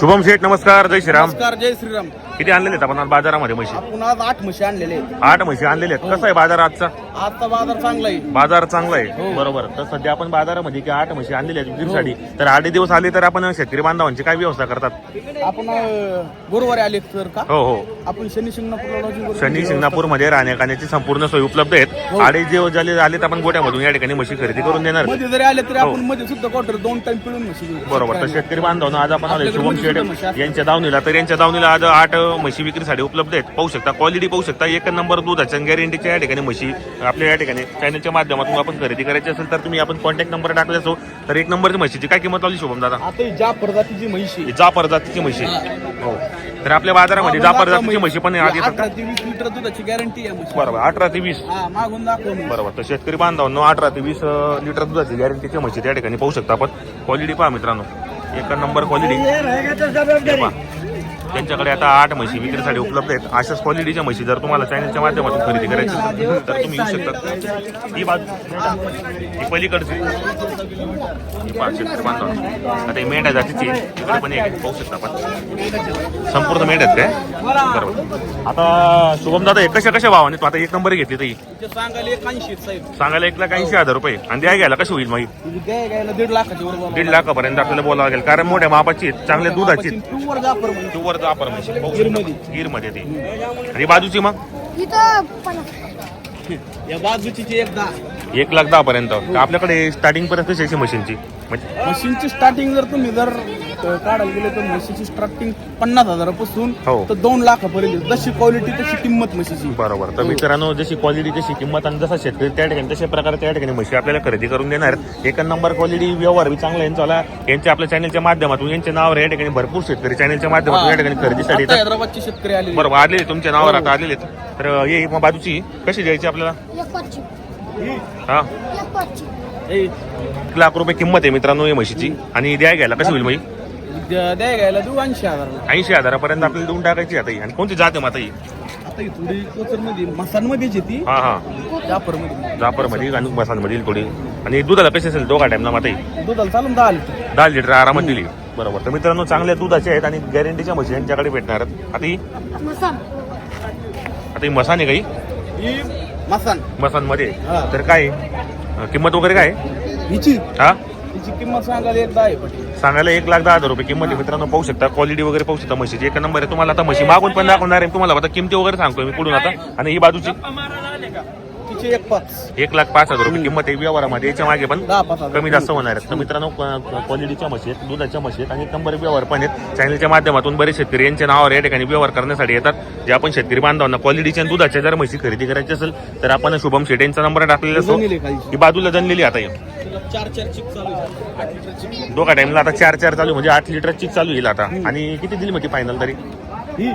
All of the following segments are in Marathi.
शुभम शेठ नमस्कार जय श्रीराम. नमस्कार जय श्रीराम. किती आणलेले आहेत आपण आज बाजारामध्ये म्हशी? आपण आज आठ म्हशी आणलेले आहेत. आठ म्हशी आणलेले आहेत. कसा आहे बाजार आजचा? आजचा बाजार चांगला आहे. बाजार चांगला आहे. बरोबर. तर सध्या आपण बाजारामध्ये की आठ म्हशी आणलेल्या आहेत विक्रीसाठी. तर आठ दिवस आले तर आपण शेतकरी बांधवांची काय व्यवस्था करतात? आपण अं, गुरुवारी आले तर का? हो हो. आपण शनी शिंगणापूर शनी शिंगणापूरमध्ये राहण्या खाण्याची संपूर्ण सोय उपलब्ध आहेत. अडीच दिवस झाले आले तर आपण गोट्यामधून या ठिकाणी म्हशी खरेदी करून देणार. मध्ये जरी आले तरी आपण मध्ये सुद्धा क्वार्टर दोन टाइम पिळून म्हशी घेऊ. हो. बरोबर. तर शेतकरी बांधवांना आज आपण आलोय शुभममध्ये असतात. यांच्या दावणीला. तर यांच्या दावणीला आज आठ म्हशी विक्रीसाठी उपलब्ध आहेत. पाहू शकता क्वालिटी पाहू शकता. एक नंबर दुधाच्या गॅरंटीच्या या ठिकाणी म्हशी आपल्या या ठिकाणी चॅनलच्या माध्यमातून आपण खरेदी करायची असेल तर तुम्ही आपण कॉन्टॅक्ट नंबर टाकले असो. तर एक नंबरची म्हशीची. काय किंमत लावली शुभम दादा? आता ही ज्या प्रजातीची म्हशी. आहे. जापर जातीची म्हशी. हो. तर आपल्या बाजारामध्ये जापर जातीची म्हशी पण येतात अठरा ते वीस लिटर दुधाची गॅरंटी आहे म्हशी. बरोबर. अठरा ते वीस. हा मागून दाखव. बरोबर. तर शेतकरी बांधवांनो अठरा ते वीस अं, लिटर दुधाची गॅरंटीची म्हशी त्या ठिकाणी पाहू शकता आपण. क्वालिटी पहा मित्रांनो. एक नंबर क्वालिटी त्यांच्याकडे आता आठ म्हशी विक्रीसाठी उपलब्ध आहेत. अशाच क्वालिटीच्या म्हशी जर तुम्हाला चॅनलच्या माध्यमातून खरेदी करायची तर तुम्ही येऊ शकता. ही बाजू ही पलीकडची. ही बांधव आता ही मेंढ्या जातीची. इकडे पण एक पाहू शकता आपण. संपूर्ण मेंढ्यात काय? बरोबर. आता शुभम दादा हे कशा कशा भावाने तू आता एक नंबर घेतली तर तिचे सांगायला एक ऐंशी सांगायला एक लाख ऐंशी हजार रुपये. आणि द्या घ्यायला कसं होईल द्या घ्यायला दीड लाखापर्यंत आपल्याला बोलावं लागेल. कारण मोठ्या मापाची चांगल्या दुधाची. प्युअर जाफर म्हशी. शकता. गिरमध्ये. ती आणि बाजूची मग इथं पण या बाजूची जी एक दहा एक लाख दहा पर्यंत आपल्याकडे स्टार्टिंग पर्यंत कशी मशीनची म्हणजे म्हशींची स्टार्टिंग जर तुम्ही जर काढायला गेले तर म्हशीची स्टार्टिंग पन्नास हजारापासून हो. तर दोन लाखापर्यंत. जशी क्वालिटी तशी किंमत म्हशीची. बरोबर. तर मित्रांनो जशी क्वालिटी जशी किंमत आणि जसा शेतकरी त्या ठिकाणी तशा प्रकारे त्या ठिकाणी म्हशी आपल्याला खरेदी करून देणार आहेत. एक नंबर क्वालिटी व्यवहार बी चांगला यांचा आला यांच्या आपल्या चॅनलच्या माध्यमातून यांच्या नावावर या ठिकाणी भरपूर शेतकरी चॅनलच्या माध्यमातून या ठिकाणी खरेदीसाठी आता येतात. हैदराबादचे शेतकरी आले बरोबर. आलेले तुमच्या नावावर आता आलेले आहेत. तर हे मग बाजूची कशी द्यायची आपल्याला? एक हा. एक लाख रुपये किंमत आहे मित्रांनो या म्हशीची. आणि द्या घ्यायला. कशी होईल मग द्या घ्यायला देऊ ऐंशी हजार ऐंशी हजारापर्यंत आपल्याला देऊन टाकायची आता ही. आणि कोणती जाते मग आता ही? आता ही थोडी कोचरमध्ये मसांमध्येच ती. हा हा. जाफरमध्ये जापरमध्ये आणि मसांमध्ये थोडी. आणि दुधाला कशी असेल दोघा टाइमला मग आता ही. दुधाला चालून दहा लिटर. दहा लिटर आरामात दिली. बरोबर. तर मित्रांनो चांगल्या दुधाचे आहेत आणि गॅरंटीच्या म्हशी यांच्याकडे भेटणार आहेत. आता ही? आता ही मसाने काही ही? मसान. मसांमध्ये हा. तर काय? अं, किंमत वगैरे काय? हिची. हा? किंमत सांगायला एक दहा आहे पटी. सांगायला एक लाख दहा हजार रुपये किंमत आहे. मित्रांनो पाहू शकता. क्वालिटी वगैरे पाहू शकता म्हशीची. एक नंबर आहे. तुम्हाला आता म्हशी मागून पण दाखवणार आहे. तुम्हाला आता किमती वगैरे सांगतोय मी पुढून आता. आणि ही बाजूची? तिची एक पाच. एक लाख पाच हजार रुपये किंमत आहे. व्यवहारामध्ये याच्या मागे पण दहा पाच हजार. कमी जास्त होणार आहेत. तर मित्रांनो क्वालिटीच्या म्हशी आहेत दुधाच्या म्हशी आहेत आणि एक नंबर व्यवहार पण आहेत. चॅनलच्या माध्यमातून बरेच शेतकरी यांच्या नावावर या ठिकाणी व्यवहार करण्यासाठी येतात. जे आपण शेतकरी बांधवांना क्वालिटीच्या आणि दुधाच्या जर म्हशी खरेदी करायची असेल तर आपण शुभम शेट यांचा नंबर टाकलेला असतो. ही बाजूला जनलेली आता ही. चार चार चालू आहे. आठ दोघा टाइमला आता चार चार चालू म्हणजे आठ लिटर चिक चालू येईल आता. आणि किती दिली मग ती फायनल तरी? ही.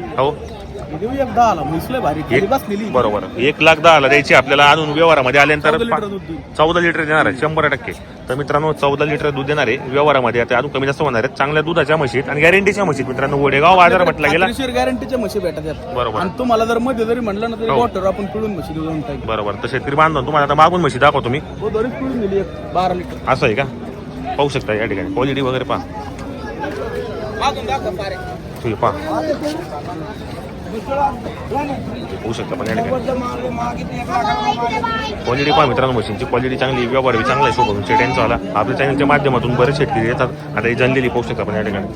देऊ एक दहाला म्हैसले भारी. खाली बसलेली. बरोबर. एक लाख दहाला द्यायची आपल्याला आणून व्यवहारामध्ये आल्यानंतर चौदा लिटर पा- दूध देईल. चौदा लिटर देणार आहे. शंभर टक्के. तर मित्रांनो चौदा लिटर दूध देणार आहे. व्यवहारामध्ये आता अजून कमी जास्त होणार आहेत. चांगल्या दुधाच्या म्हशीत आणि गॅरंटीच्या म्हशीत मित्रांनो गोडेगाव बाजार म्हटला गेला. खात्रीशीर गॅरंटीच्या म्हशी भेटत आहेत. बरोबर. आणि तुम्हाला जर मध्ये जरी म्हणलं ना तरी हो. वॉटर आपण पिळून म्हशी टाकी बरोबर. तर शेतकरी बांधव तुम्हाला आता मागून म्हशी दाखवतो मी. हो दरीच पिळून दिली एक. बारा लिटर. असं आहे का? पाहू शकता या ठिकाणी. क्वालिटी वगैरे पहा. दाखव तुम्ही पहा. होऊ शकता पण या ठिकाणी. क्वालिटी पहा मित्रांनो मशीनची. क्वालिटी चांगली व्यवहार बी चांगला आहे शुभम शेट्यांचा आला आपल्या चॅनलच्या माध्यमातून बरेच शेतकरी येतात. आता ही जनलेली पाहू शकता पण या ठिकाणी.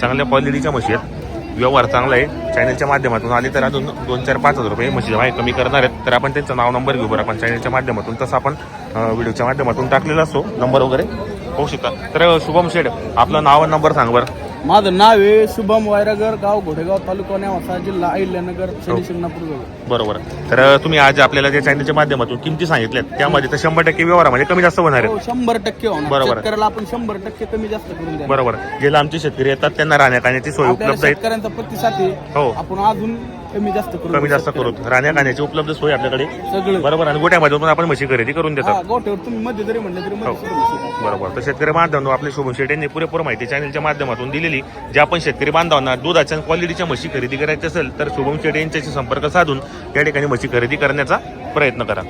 चांगल्या क्वालिटीच्या म्हशी आहेत. व्यवहार चांगला आहे. चॅनलच्या माध्यमातून आले तर अजून दोन चार पाच हजार रुपये म्हशीच्या माहिती कमी करणार आहेत. तर आपण त्यांचं नाव नंबर घेऊ बरं आपण चॅनलच्या माध्यमातून. तसं आपण व्हिडिओच्या माध्यमातून टाकलेला असतो. नंबर वगैरे पाहू शकता. तर शुभम शेड आपलं नाव आणि नंबर सांग बरं. माझं नाव आहे शुभम वायरागर गाव घोडेगाव तालुका नेवासा जिल्हा अहिल्यानगर शनी शिंगणापूर जवळ. बरोबर. तर तुम्ही आज आपल्याला त्या चॅनलच्या माध्यमातून किमती सांगितल्यात त्यामध्ये तर शंभर टक्के व्यवहारामध्ये कमी जास्त होणार हो आहेत शंभर टक्के होणार. बरोबर. शेतकऱ्याला आपण शंभर टक्के कमी जास्त करून द्या बरोबर. जे लांबचे शेतकरी येतात त्यांना राहण्या खाण्याची सोय आपल्याला उपलब्ध आहे शेतकऱ्यांचा प्रतिसाद आहे. हो. आपण अजून कमी जास्त करू कमी जास्त करू राहण्या खाण्याची उपलब्ध सोय आपल्याकडे? सगळं. बरोबर. आणि गोट्यामध्ये पण आपण म्हशी खरेदी करून हा देतात. गोठ्यावर तुम्ही मध्ये जरी म्हणलं तरी मध्ये हो. बरोबर. तर शेतकरी बांधवांनो आपले शुभम शेट यांनी पुरेपूर माहिती चॅनलच्या माध्यमातून दिलेली जे आपण शेतकरी बांधवांना दुधाच्या क्वालिटीच्या म्हशी खरेदी करायची असेल तर शुभम शेट यांच्याशी संपर्क साधून या ठिकाणी म्हशी खरेदी करण्याचा प्रयत्न करा.